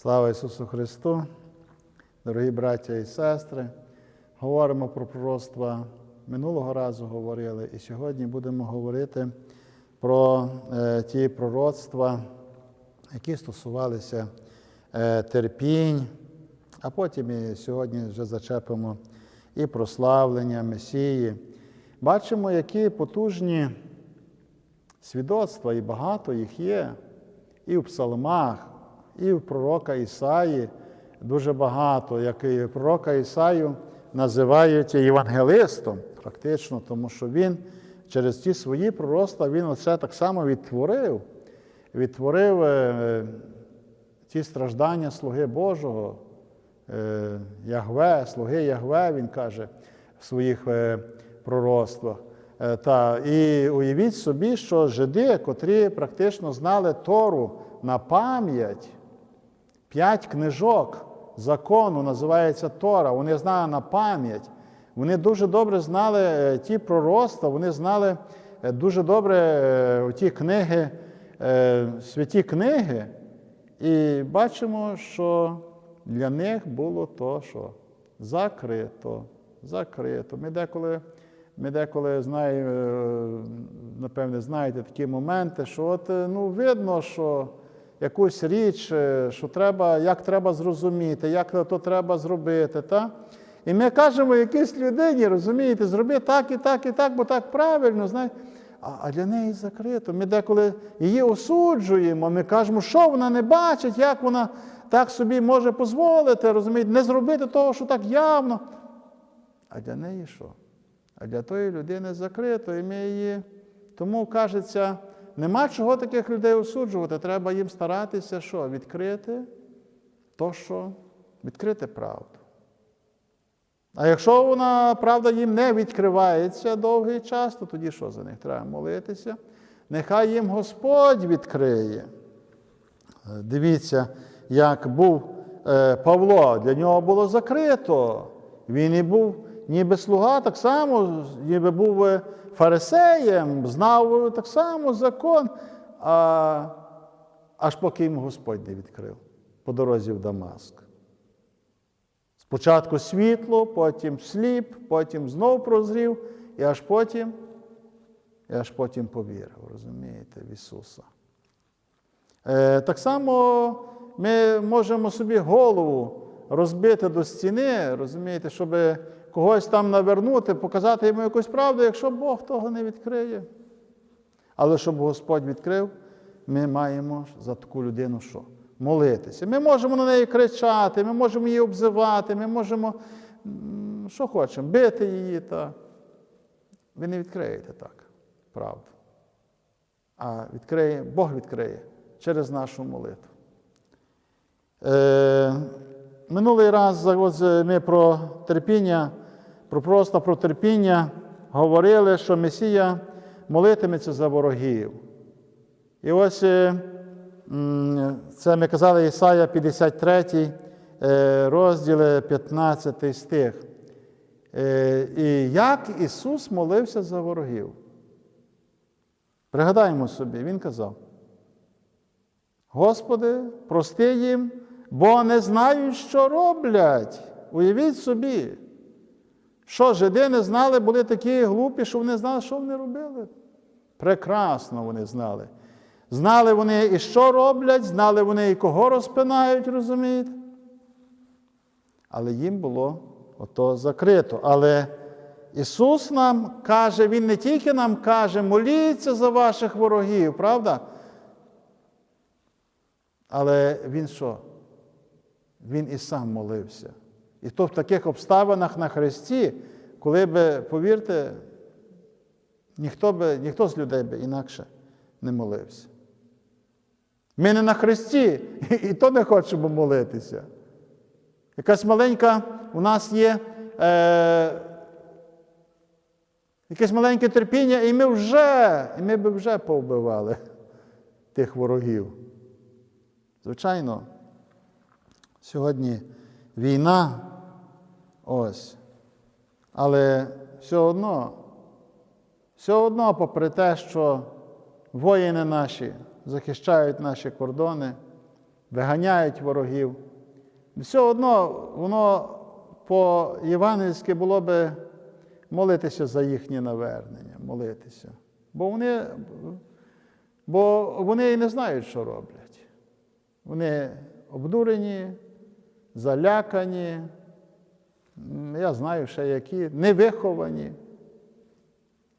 Слава Ісусу Христу! Дорогі браття і сестри, говоримо про пророцтва. Минулого разу говорили, і сьогодні будемо говорити про е, ті пророцтва, які стосувалися е, терпінь, а потім і сьогодні вже зачепимо і прославлення Месії. Бачимо, які потужні свідоцтва, і багато їх є, і в псалмах, і в пророка Ісаї дуже багато, як пророка Ісаю називають євангелистом, фактично, тому що він через ті свої пророцтва він оце так само відтворив, відтворив е, ті страждання слуги Божого, е, Ягве, слуги Ягве, він каже в своїх е, пророцтвах. Е, Та, і уявіть собі, що жиди, котрі практично знали Тору на пам'ять, п'ять книжок закону називається Тора, вони знали на пам'ять. Вони дуже добре знали е, ті пророцтва, вони знали е, дуже добре е, ті книги, святі книги. І бачимо, що для них було то, що закрито, закрито. Ми деколи, ми деколи знаємо, напевне, знаєте такі моменти, що от, ну, видно, що якусь річ, е, що треба, як треба зрозуміти, як то треба зробити. Та? І ми кажемо якійсь людині, розумієте, зроби так і так, і так, бо так правильно. знаєте. А, для неї закрито. Ми деколи її осуджуємо, ми кажемо, що вона не бачить, як вона так собі може дозволити, розумієте, не зробити того, що так явно. А для неї що? А для тої людини закрито, і ми її. Тому кажеться, нема чого таких людей осуджувати. Треба їм старатися що? Відкрити то, що відкрити правду. А якщо вона, правда, їм не відкривається довгий час, то тоді що за них? Треба молитися. Нехай їм Господь відкриє. Е, Дивіться, як був е, Павло, для нього було закрито. Він і був ніби слуга, так само, ніби був фарисеєм, знав так само закон, а, аж поки йому Господь не відкрив по дорозі в Дамаск. Спочатку світло, потім сліп, потім знов прозрів, і аж потім, і аж потім повірив, розумієте, в Ісуса. Е, так само ми можемо собі голову розбити до стіни, розумієте, щоб когось там навернути, показати йому якусь правду, якщо Бог того не відкриє. Але щоб Господь відкрив, ми маємо за таку людину що? Молитися. Ми можемо на неї кричати, ми можемо її обзивати, ми можемо, що хочемо, бити її. Та... Ви не відкриєте так, правду. А відкриє, Бог відкриє через нашу молитву. Е, минулий раз ми про терпіння, про просто про терпіння говорили, що Месія молитиметься за ворогів. І ось е, це ми казали Ісая 53, е, розділ 15 стих. Е, І як Ісус молився за ворогів. Пригадаємо собі, Він казав. Господи, прости їм, бо не знають, що роблять. Уявіть собі, що жиди не знали, були такі глупі, що вони знали, що вони робили. Прекрасно вони знали. Знали вони і що роблять, знали вони і кого розпинають, розумієте? Але їм було ото закрито. Але Ісус нам каже, Він не тільки нам каже, моліться за ваших ворогів, правда? Але Він що? Він і сам молився. І то в таких обставинах на Христі, коли би, повірте, ніхто, би, ніхто з людей би інакше не молився. Ми не на Христі, і то не хочемо молитися. Якась маленька у нас є е, якесь маленьке терпіння, і ми вже, і ми би вже повбивали тих ворогів. Звичайно, сьогодні війна, ось. Але все одно, все одно, попри те, що воїни наші захищають наші кордони, виганяють ворогів. Все одно воно по-євангельськи було би молитися за їхнє навернення, молитися. Бо вони, бо вони і не знають, що роблять. Вони обдурені, залякані, я знаю ще які, невиховані.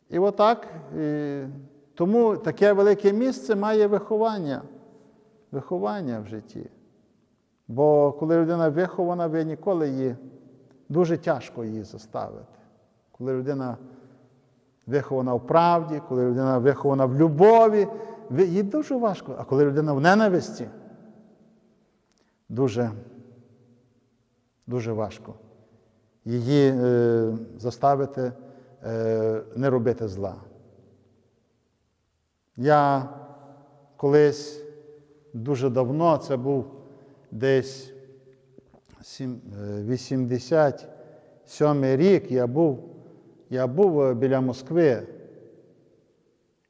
І отак, і тому таке велике місце має виховання, виховання в житті. Бо коли людина вихована, ви ніколи її дуже тяжко її заставити. Коли людина вихована в правді, коли людина вихована в любові, їй дуже важко. А коли людина в ненависті, дуже, дуже важко її е, заставити е, не робити зла. Я колись дуже давно, це був десь сім- е, 87 рік, я був, я був е, біля Москви.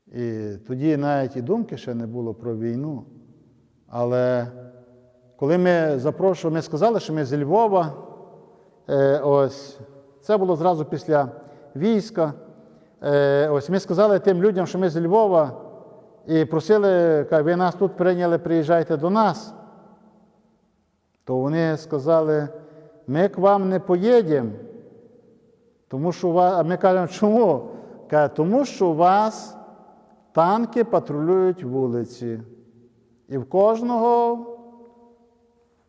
І тоді навіть і думки ще не було про війну. Але коли ми запрошували, ми сказали, що ми зі Львова, е, ось, це було зразу після війська. Е, ось ми сказали тим людям, що ми з Львова, і просили, ви нас тут прийняли, приїжджайте до нас. То вони сказали, ми к вам не поїдемо, тому що вас, а ми кажемо, чому? Каже, тому що у вас танки патрулюють вулиці. І в кожного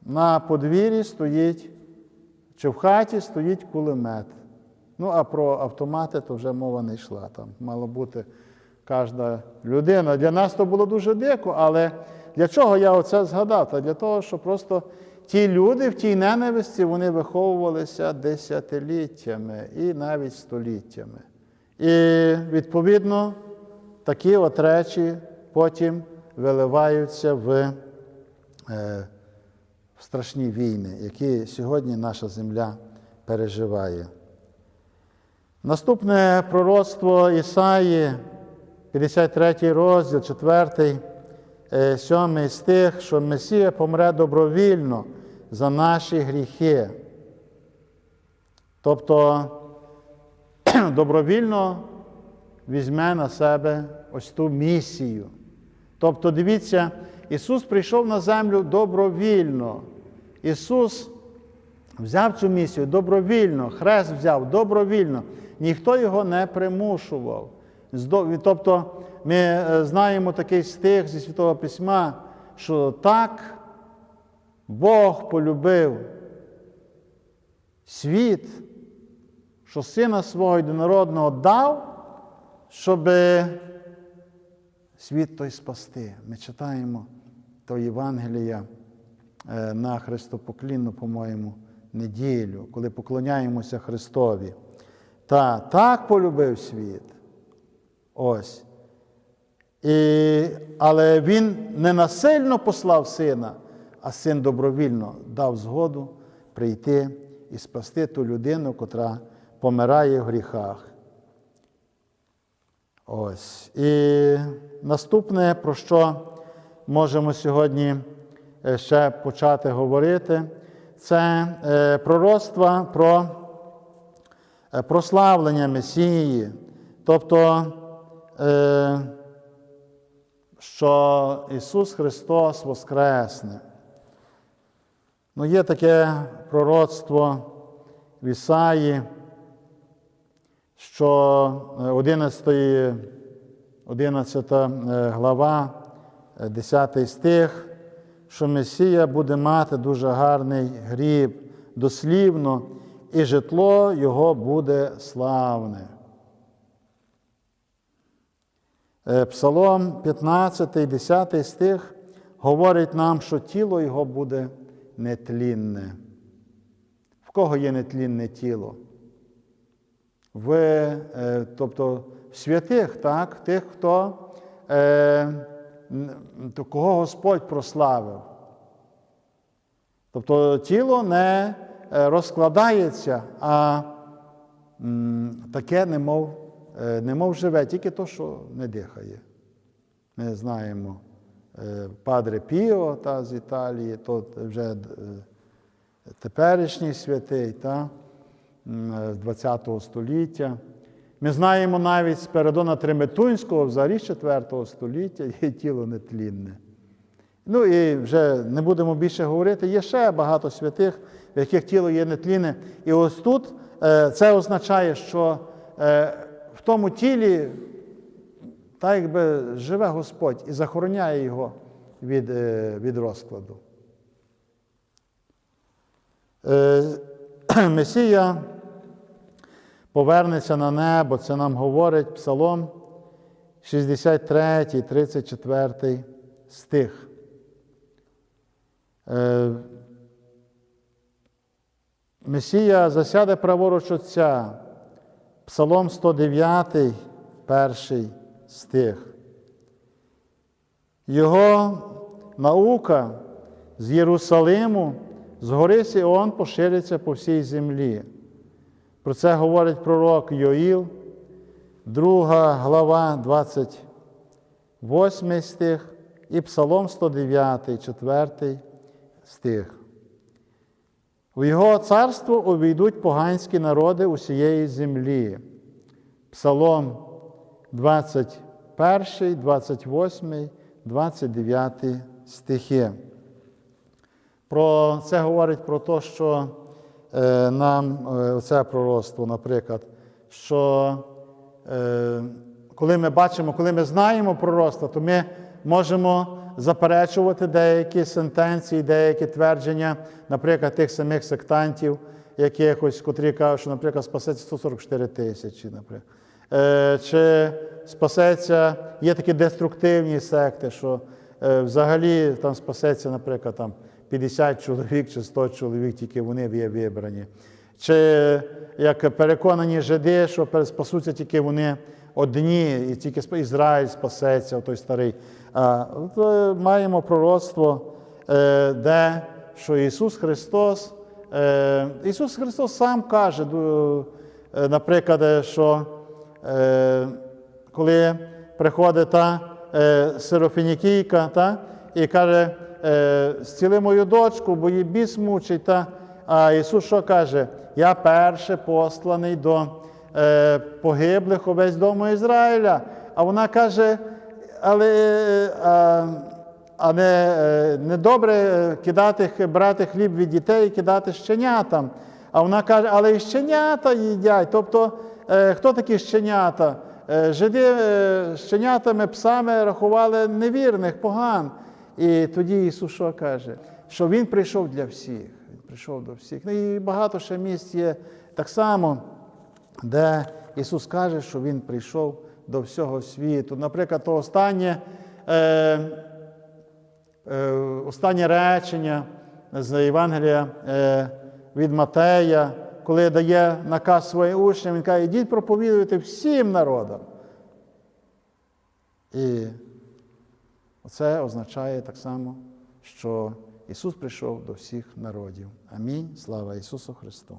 на подвір'ї стоїть, чи в хаті стоїть кулемет. Ну, а про автомати то вже мова не йшла. Там мало бути кожна людина. Для нас то було дуже дико, але для чого я оце згадав? Та для того, що просто ті люди в тій ненависті вони виховувалися десятиліттями і навіть століттями. І відповідно такі от речі потім виливаються в, е, страшні війни, які сьогодні наша земля переживає. Наступне пророцтво Ісаї, 53 розділ, 4, 7 стих, що Месія помре добровільно за наші гріхи. Тобто добровільно візьме на себе ось ту місію. Тобто, дивіться, Ісус прийшов на землю добровільно. Ісус взяв цю місію добровільно, хрест взяв добровільно. Ніхто його не примушував. Тобто ми е, знаємо такий стих зі Святого Письма, що так Бог полюбив світ, що Сина свого єдинородного дав, щоб світ той спасти. Ми читаємо то Євангелія е, на Христопоклінну, по-моєму, неділю, коли поклоняємося Христові. Та так полюбив світ. Ось. І, але він не насильно послав сина, а син добровільно дав згоду прийти і спасти ту людину, котра помирає в гріхах. Ось. І наступне, про що можемо сьогодні е, ще почати говорити, це е, пророцтва про е, прославлення Месії. Тобто, що Ісус Христос Воскресне. Ну, є таке пророцтво в Ісаї, що е, 11, 11 е, глава, е, 10 стих, що Месія буде мати дуже гарний гріб, дослівно, і житло його буде славне. Е, Псалом 15, 10 стих говорить нам, що тіло його буде нетлінне. В кого є нетлінне тіло? В, е, тобто в святих, так? тих, хто, е, кого Господь прославив. Тобто тіло не е, розкладається, а таке, немов, е, немов живе, тільки то, що не дихає. Ми знаємо Падре Піо та, з Італії, то вже теперішній святий та, е, з 20 століття. Ми знаємо навіть з Передона Треметунського, взагалі з 4 століття, є тіло нетлінне. Ну і вже не будемо більше говорити. Є ще багато святих, в яких тіло є нетлінне. І ось тут е, це означає, що е, в тому тілі так якби живе Господь і захороняє його від, від розкладу. Месія повернеться на небо, це нам говорить Псалом 63, 34 стих. Е, Месія засяде праворуч Отця, Псалом 109, перший стих. Його наука з Єрусалиму, з гори Сіон пошириться по всій землі. Про це говорить пророк Йоїл, 2 глава, 28 стих, і Псалом 109, 4 стих. У його царство увійдуть поганські народи усієї землі. Псалом 21, 28, 29 стихи. Про це говорить про те, що нам е, це пророцтво, наприклад, що е, коли ми бачимо, коли ми знаємо пророцтво, то ми можемо заперечувати деякі сентенції, деякі твердження, наприклад, тих самих сектантів, якихось, котрі кажуть, що, наприклад, спасеться 144 тисячі, наприклад. Е, Чи спасеться, є такі деструктивні секти, що е, взагалі там спасеться, наприклад, там 50 чоловік чи 100 чоловік, тільки вони є вибрані. Чи як переконані жиди, що спасуться тільки вони одні, і тільки Ізраїль спасеться, той старий. А, то маємо пророцтво, е, де що Ісус Христос, е, Ісус Христос сам каже, е, наприклад, е, що е, коли приходить та е, сирофінікійка, та, і каже, е, зціли мою дочку, бо її біс мучить. Та, а Ісус що каже? Я перше посланий до е, погиблих увесь дому Ізраїля. А вона каже, але е, а, а не, е, не добре е, кидати, брати хліб від дітей і кидати щенятам. А вона каже, але і щенята їдять. Тобто, е, хто такі щенята? Е, Жиди е, щенятами, псами рахували невірних, поган. І тоді Ісус що каже? Що Він прийшов для всіх. Він прийшов до всіх. Ну і багато ще місць є так само, де Ісус каже, що Він прийшов до всього світу. Наприклад, то останнє, е, е, останнє речення з Євангелія е, від Матея, коли дає наказ своїм учням, він каже, ідіть проповідуйте всім народам. І це означає так само, що Ісус прийшов до всіх народів. Амінь. Слава Ісусу Христу!